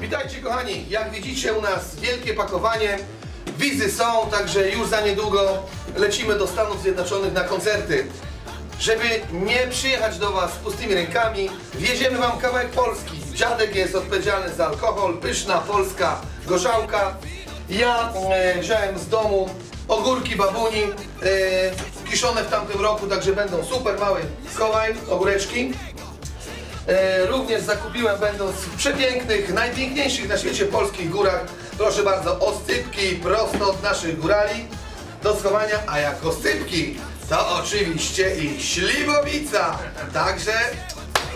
Witajcie kochani, jak widzicie u nas wielkie pakowanie, wizy są, także już za niedługo lecimy do Stanów Zjednoczonych na koncerty. Żeby nie przyjechać do Was z pustymi rękami, wieziemy Wam kawałek Polski. Dziadek jest odpowiedzialny za alkohol, pyszna polska gorzałka. Ja e, wziąłem z domu ogórki babuni, e, kiszone w tamtym roku, także będą super małe. Schowaj ogóreczki. E, również zakupiłem, będąc w przepięknych, najpiękniejszych na świecie polskich górach, proszę bardzo, oscypki prosto od naszych górali do schowania, a jak oscypki, to oczywiście i śliwowica. Także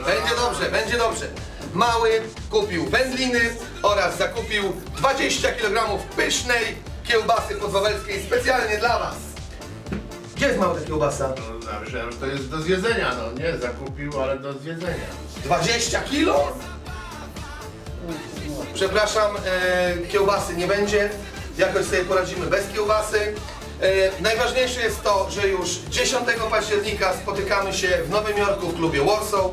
będzie dobrze, będzie dobrze. Mały kupił wędliny oraz zakupił 20 kg pysznej kiełbasy podwawelskiej specjalnie dla Was. Gdzie jest mała ta kiełbasa? No, ja myślałem, że to jest do zjedzenia, no nie zakupił, ale do zjedzenia. 20 kilo? Przepraszam, e, kiełbasy nie będzie. Jakoś sobie poradzimy bez kiełbasy. E, najważniejsze jest to, że już 10 października spotykamy się w Nowym Jorku w klubie Warsaw,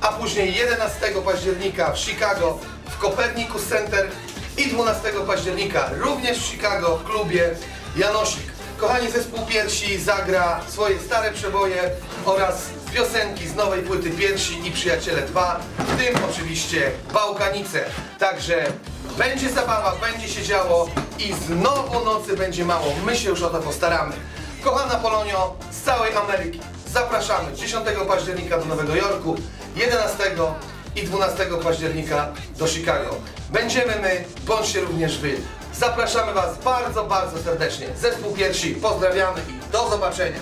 a później 11 października w Chicago w Copernicus Center i 12 października również w Chicago w klubie Janosik. Kochani zespół Piersi zagra swoje stare przeboje oraz piosenki z nowej płyty Piersi i Przyjaciele 2, w tym oczywiście Bałkanice. Także będzie zabawa, będzie się działo i znowu nocy będzie mało. My się już o to postaramy. Kochana Polonio z całej Ameryki, zapraszamy 10 października do Nowego Jorku, 11 i 12 października do Chicago. Będziemy my, bądźcie również wy. Zapraszamy Was bardzo, bardzo serdecznie. Zespół Piersi, pozdrawiamy i do zobaczenia.